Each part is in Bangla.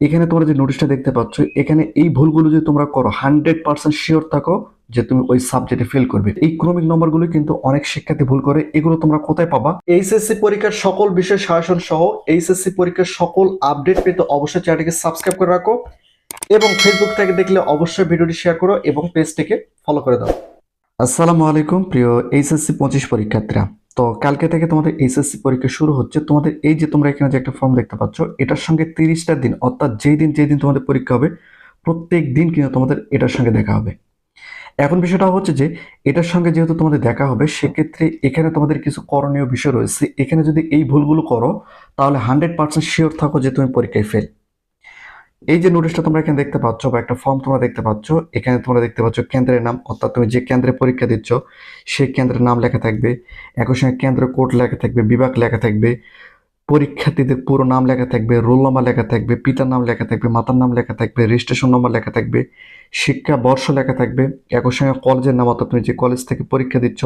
এখানে তোমরা যে নোটিশটা দেখতে পাচ্ছ এখানে এই ভুলগুলো যদি তোমরা করো হান্ড্রেড পার্সেন্ট শিওর থাকো যে তুমি ওই সাবজেক্টে ফেল করবে। এই ক্রমিক নম্বরগুলো কিন্তু অনেক শিক্ষার্থী ভুল করে। এগুলো তোমরা কোথায় পাবা? এইচএসসি পরীক্ষার সকল বিষয় শাসন সহ এইচএসসি পরীক্ষার সকল আপডেট পেতে অবশ্যই চ্যানেলটিকে সাবস্ক্রাইব করে রাখো এবং ফেসবুক থেকে দেখলে অবশ্যই ভিডিওটি শেয়ার করো এবং পেজটিকে ফলো করে দাও। আসসালামু আলাইকুম প্রিয় এইচএসসি পঁচিশ পরীক্ষার্থীরা। তো কালকে থেকে তোমাদের এইচএসসি পরীক্ষা শুরু হচ্ছে। তোমাদের এই যে তোমরা এখানে যে একটা ফর্ম দেখতে পাচ্ছ, এটার সঙ্গে তিরিশটা দিন, অর্থাৎ যেই দিন যেই দিন তোমাদের পরীক্ষা হবে, প্রত্যেক দিন কিন্তু তোমাদের এটার সঙ্গে দেখা হবে। এখন বিষয়টা হচ্ছে যে, এটার সঙ্গে যেহেতু তোমাদের দেখা হবে, সেক্ষেত্রে এখানে তোমাদের কিছু করণীয় বিষয় রয়েছে। এখানে যদি এই ভুলগুলো করো, তাহলে হান্ড্রেড পার্সেন্ট শিওর থাকো যে তুমি পরীক্ষায় ফেল এই যে নোটিশটা তোমরা এখানে দেখতে পাচ্ছ বা একটা ফর্ম তোমরা দেখতে পাচ্ছ, এখানে তোমরা দেখতে পাচ্ছ কেন্দ্রের নাম, অর্থাৎ তুমি যে কেন্দ্রে পরীক্ষা দিচ্ছ, সেই কেন্দ্রের নাম লেখা থাকবে, একই সঙ্গে কেন্দ্র কোড লেখা থাকবে, বিভাগ লেখা থাকবে পরীক্ষার্থীদের পুরো নাম লেখা থাকবে, রোল নাম্বার লেখা থাকবে, পিতার নাম লেখা থাকবে, মাতার নাম লেখা থাকবে রেজিস্ট্রেশন নম্বর লেখা থাকবে, শিক্ষা বর্ষ লেখা থাকবে, একই সঙ্গে কলেজের নাম অর্থাৎ তুমি যে কলেজ থেকে পরীক্ষা দিচ্ছ,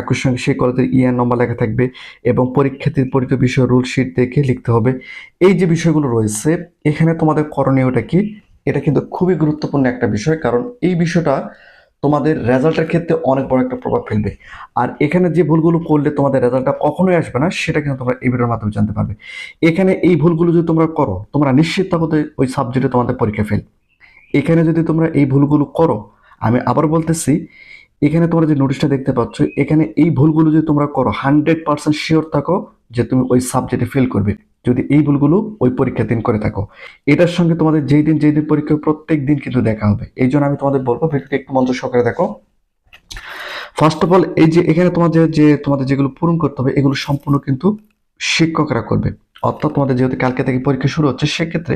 একই সঙ্গে সেই কলেজের ইয়ার নম্বর লেখা থাকবে এবং পরীক্ষার্থীর পরীক্ষা বিষয় রুল শিট দেখে লিখতে হবে। এই যে বিষয়গুলো রয়েছে, এখানে তোমাদের করণীয়টা কি? এটা কিন্তু খুবই গুরুত্বপূর্ণ একটা বিষয়, কারণ এই বিষয়টা তোমাদের রেজাল্টের ক্ষেত্রে অনেক বড় একটা প্রভাব ফেলবে। আর এখানে যে ভুলগুলো করলে তোমাদের রেজাল্টটা কখনোই আসবে না, সেটা কিন্তু তোমরা এই ভিডিওর মাধ্যমে জানতে পারবে। এখানে এই ভুলগুলো যদি তোমরা করো, তোমরা নিশ্চিত থাকো ওই সাবজেক্টে তোমাদের পরীক্ষা ফেল এখানে যদি তোমরা এই ভুলগুলো করো, আমি আবার বলতেছি, এখানে তোমরা যে নোটিশটা দেখতে পাচ্ছ, এখানে এই ভুলগুলো যদি তোমরা করো হান্ড্রেড পার্সেন্ট শিওর থাকো যে তুমি ওই সাবজেক্টে ফেল করবে। যদি এই ভুলগুলো ওই পরীক্ষার দিন করে থাকো। এটার সঙ্গে তোমাদের যেই দিন যেই দিন পরীক্ষা প্রত্যেক দিন কিন্তু দেখা হবে। এই জন্য আমি তোমাদের বলব ভিডিওটি একটু মঞ্চ সহকারে দেখো। ফার্স্ট অফ অল এই যে এখানে তোমাদের যে, তোমাদের যেগুলো পূরণ করতে হবে, এগুলো সম্পূর্ণ কিন্তু শিক্ষকরা করবে। অর্থাৎ তোমাদের যেহেতু কালকে থেকে পরীক্ষা শুরু হচ্ছে, সেক্ষেত্রে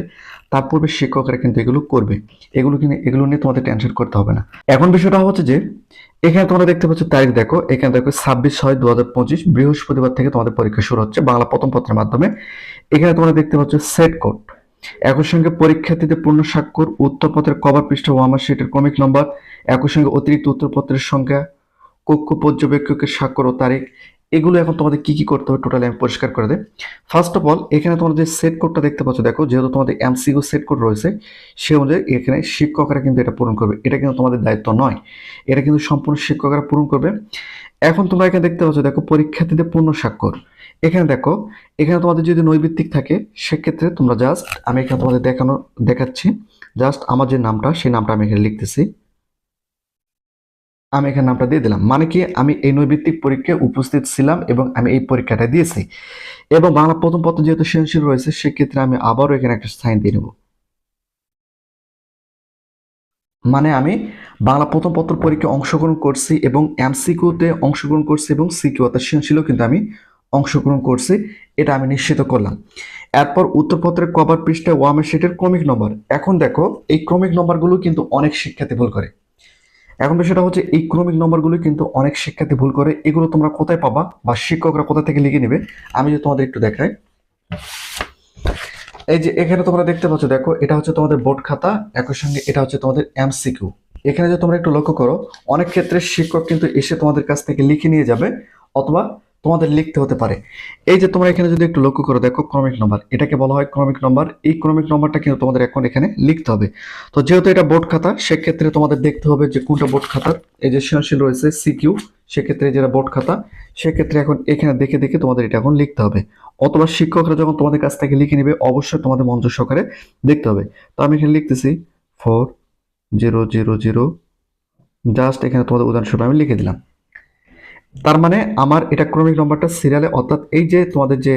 তার পূর্বে শিক্ষকরা কিন্তু এগুলো করবে। এগুলো কিন্তু, এগুলো নিয়ে তোমাদের টেনশন করতে হবে না। এখন বিষয়টা হচ্ছে যে, এখানে তোমরা দেখতে পাচ্ছ তারিখ দেখো। এখানে দেখো ছাব্বিশ ছয় দু হাজার পঁচিশ, বৃহস্পতিবার থেকে তোমাদের পরীক্ষা শুরু হচ্ছে বাংলা প্রথম পত্রের মাধ্যমে। এখানে তোমরা দেখতে পাচ্ছ সেট কোড একই সঙ্গে পরীক্ষার্থীদের পূর্ণ স্বাক্ষর উত্তরপত্রের কভার পৃষ্ঠা ওয়ামার সেটের ক্রমিক নম্বর একই সঙ্গে অতিরিক্ত উত্তরপত্রের সংখ্যা, কক্ষ পর্যবেক্ষকের স্বাক্ষর ও তারিখ এগুলো এখন তোমাদের কি কি করতে হবে টোটালি আমি পরিষ্কার করে দেয় ফার্স্ট অফ অল এখানে তোমরা যে সেট কোডটা দেখতে পাচ্ছ, দেখো, যেহেতু তোমাদের এমসিকিউ সেট কোড রয়েছে, সে অনুযায়ী এখানে শিক্ষকরা কিন্তু এটা পূরণ করবে। এটা কিন্তু তোমাদের দায়িত্ব নয়। এটা কিন্তু সম্পূর্ণ শিক্ষকরা পূরণ করবে। এখন তোমরা এখানে দেখতে পাচ্ছ, দেখো, পরীক্ষার্থীদের পূর্ণ স্বাক্ষর। এখানে দেখো, এখানে তোমাদের যদি নৈবিত্তিক থাকে, সেক্ষেত্রে তোমরা জাস্ট আমি এখানে তোমাদের দেখানো, দেখাচ্ছি। জাস্ট আমার যে নামটা, সেই নামটা আমি এখানে লিখতেছি। আমি এখানে নামটা দিয়ে দিলাম। মানে কি? আমি এই নৈভিত্তিক পরীক্ষায় উপস্থিত ছিলাম এবং আমি এই পরীক্ষাটা দিয়েছি। এবং বাংলা প্রথম পত্র যেহেতু সৃজনশীল রয়েছে, সেক্ষেত্রে আমি আবারও এখানে একটা সাইন দিয়ে নেব। মানে আমি বাংলা প্রথম পত্র পরীক্ষায় অংশগ্রহণ করছি এবং এমসিকিউতে অংশগ্রহণ করছি এবং সিকিউ অর্থাৎ সৃজনশীলও কিন্তু আমি অংশগ্রহণ করছি। এটা আমি নিশ্চিত করলাম। এরপর উত্তরপত্রের কভার পৃষ্ঠায় ওয়ামের সেটের ক্রমিক নম্বর। এখন দেখো, এই ক্রমিক নম্বরগুলো কিন্তু অনেক শিক্ষার্থী ভুল করে। এখন বিষয়টা হচ্ছে এই ক্রমিক নম্বরগুলো কিন্তু অনেক শিক্ষার্থী ভুল করে। এগুলো তোমরা কোথায় পাবা বা শিক্ষকরা কোথা থেকে লিখে নেবে, আমি যদি তোমাদের একটু দেখাই। এই যে এখানে তোমরা দেখতে পাচ্ছ, দেখো, এটা হচ্ছে তোমাদের বোর্ড খাতা, একই সঙ্গে এটা হচ্ছে তোমাদের এমসিকিউ এখানে যে তোমরা একটু লক্ষ্য করো, অনেক ক্ষেত্রে শিক্ষক কিন্তু এসে তোমাদের কাছ থেকে লিখে নিয়ে যাবে, অথবা তোমাদের লিখতে হতে পারে। এই যে তোমরা এখানে যদি একটু লক্ষ্য করো, দেখো ক্রমিক নম্বর। এটাকে বলা হয় ক্রমিক নম্বর। এই ক্রমিক নম্বরটা কিন্তু তোমাদের এখন এখানে লিখতে হবে। তো যেহেতু এটা বোর্ড খাতা, সেক্ষেত্রে তোমাদের দেখতে হবে যে কোনটা বোর্ড খাতার এই যে সৃজনশীল রয়েছে সিকিউ সেক্ষেত্রে যেটা বোর্ড খাতা, সেক্ষেত্রে এখন এখানে দেখে দেখে তোমাদের এটা এখন লিখতে হবে। অথবা শিক্ষকরা যখন তোমাদের কাছ থেকে লিখে নেবে, অবশ্যই তোমাদের মঞ্চ সহকারে দেখতে হবে। তো আমি এখানে লিখতেছি, four zero zero zero. Just এখানে তোমাদের উদাহরণস্বরূপ আমি লিখে দিলাম। তার মানে আমার এটা ক্রমিক নম্বরটা সিরিয়ালে অর্থাৎ এই যে তোমাদের যে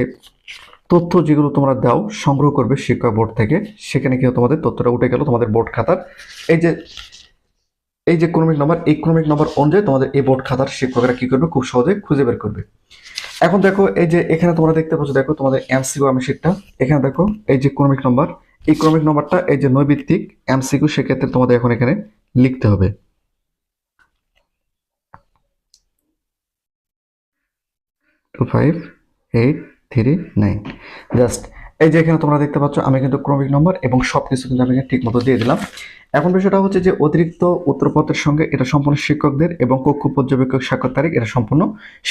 তথ্য যেগুলো তোমরা দাও, সংগ্রহ করবে শিক্ষা বোর্ড থেকে, সেখানে কিন্তু তোমাদের তথ্যটা উঠে গেল তোমাদের বোর্ড খাতার। এই যে এই যে ক্রমিক নম্বর এই ক্রমিক নম্বর অনুযায়ী তোমাদের এই বোর্ড খাতার শিক্ষকরা কি করবে? খুব সহজে খুঁজে বের করবে। এখন দেখো, এই যে এখানে তোমরা দেখতে পাচ্ছ, দেখো তোমাদের এমসিকিউ আমি সেটটা এখানে দেখো, এই যে ক্রমিক নম্বর এই ক্রমিক নম্বরটা এই যে নৈবিত্তিক এমসিকিউ সেক্ষেত্রে তোমাদের এখন এখানে লিখতে হবে। Five eight three nine just এই যে এখানে তোমরা দেখতে পাচ্ছ, আমি কিন্তু ক্রমিক নম্বর এবং সবকিছু কিন্তু আমি ঠিক মতো দিয়ে দিলাম। এখন বিষয়টা হচ্ছে যে অতিরিক্ত উত্তরপত্রের সঙ্গে এটা সম্পূর্ণ শিক্ষকদের এবং কক্ষ পর্যবেক্ষক স্বাক্ষর তারিখ এটা সম্পূর্ণ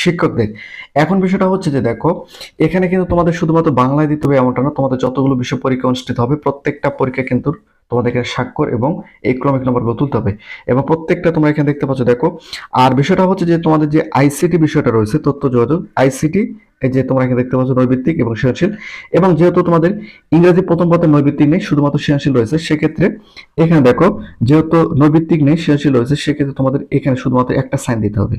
শিক্ষকদের। এখন বিষয়টা হচ্ছে যে দেখো, এখানে কিন্তু তোমাদের শুধুমাত্র বাংলায় দিতে হবে এমনটা না, তোমাদের যতগুলো বিষয় পরীক্ষা অনুষ্ঠিত হবে, প্রত্যেকটা পরীক্ষা কিন্তু তোমাদের এখানে স্বাক্ষর এবং এই ক্রমিক নম্বরগুলো তুলতে হবে। এবং প্রত্যেকটা তোমরা এখানে দেখতে পাচ্ছ, দেখো, আর বিষয়টা হচ্ছে যে তোমাদের যে আইসিটি বিষয়টা রয়েছে, তথ্য যোগাযোগ আইসিটি এই যে তোমরা এখানে দেখতে পাচ্ছ নৈবিত্তিক এবং সৃজনশীল। এবং যেহেতু তোমাদের ইংরেজি প্রথম পথে নৈবিত্তিক নেই, শুধুমাত্র সৃজনশীল রয়েছে, সেক্ষেত্রে এখানে দেখো, যেহেতু নৈবিত্তিক নেই, সৃজনশীল রয়েছে, সেক্ষেত্রে তোমাদের এখানে শুধুমাত্র একটা সাইন দিতে হবে।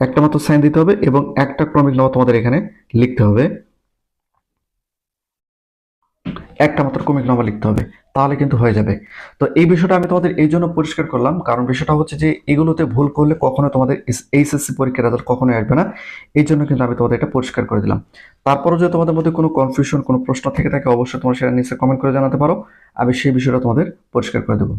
একটা মাত্র সাইন দিতে হবে এবং একটা ক্রমিক নম্বর তোমাদের এখানে লিখতে হবে। একটা মাত্র কমিক নম্বর লিখতে হবে, তাহলে কিন্তু হয়ে যাবে। তো এই বিষয়টা আমি তোমাদের এই জন্য পরিষ্কার করলাম, কারণ বিষয়টা হচ্ছে যে এগুলোতে ভুল করলে কখনো তোমাদের এইচএসসি পরীক্ষার রেজাল্ট কখনোই আসবে না, এই জন্য কিন্তু আমি তোমাদের এটা পরিষ্কার করে দিলাম। তারপরও যদি তোমাদের মধ্যে কোনো কনফিউশন কোনো প্রশ্ন থেকে থাকে, অবশ্যই তোমরা সেটা নিচে কমেন্ট করে জানাতে পারো, আমি সেই বিষয়টা তোমাদের পরিষ্কার করে দেবো।